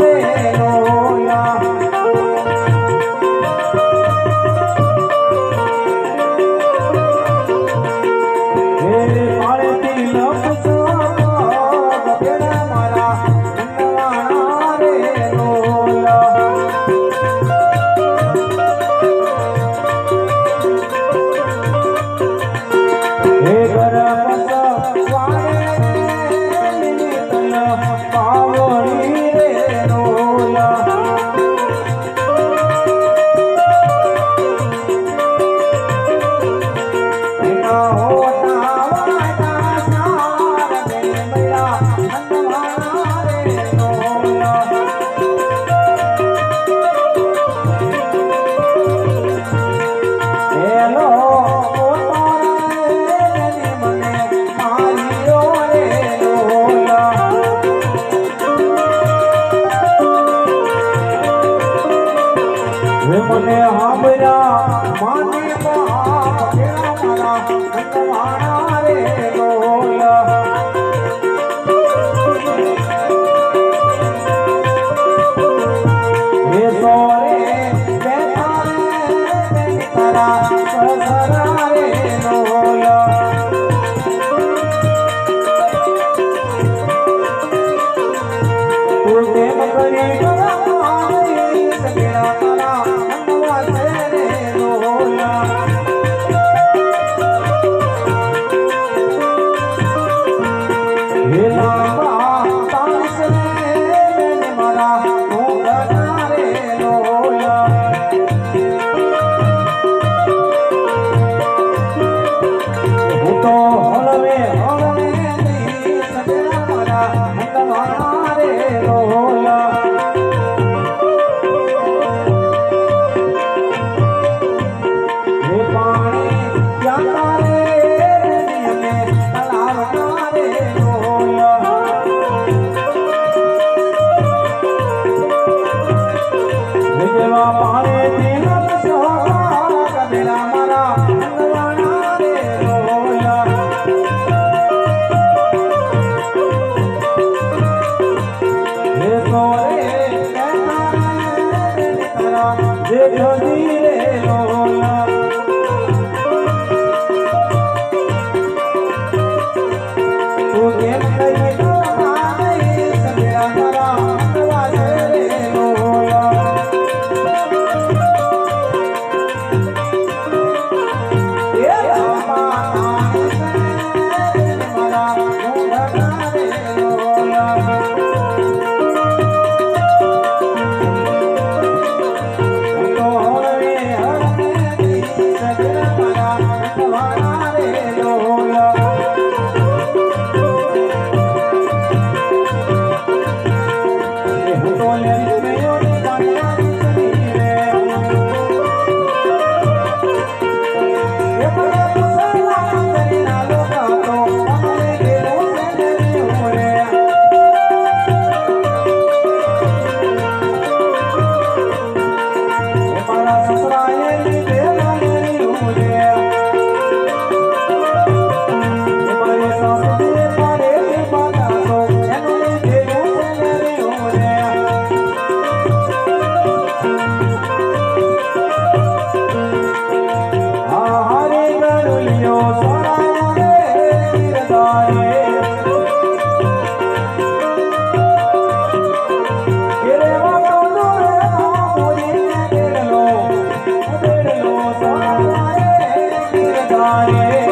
রে রোয়া Bonnie, Bonnie. Ah, ah, ah. মনের रे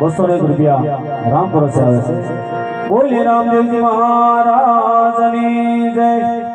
બસો એક રૂપિયા રામ પરસે આવે છે. બોલી રામદેવજી મહારાજની જય.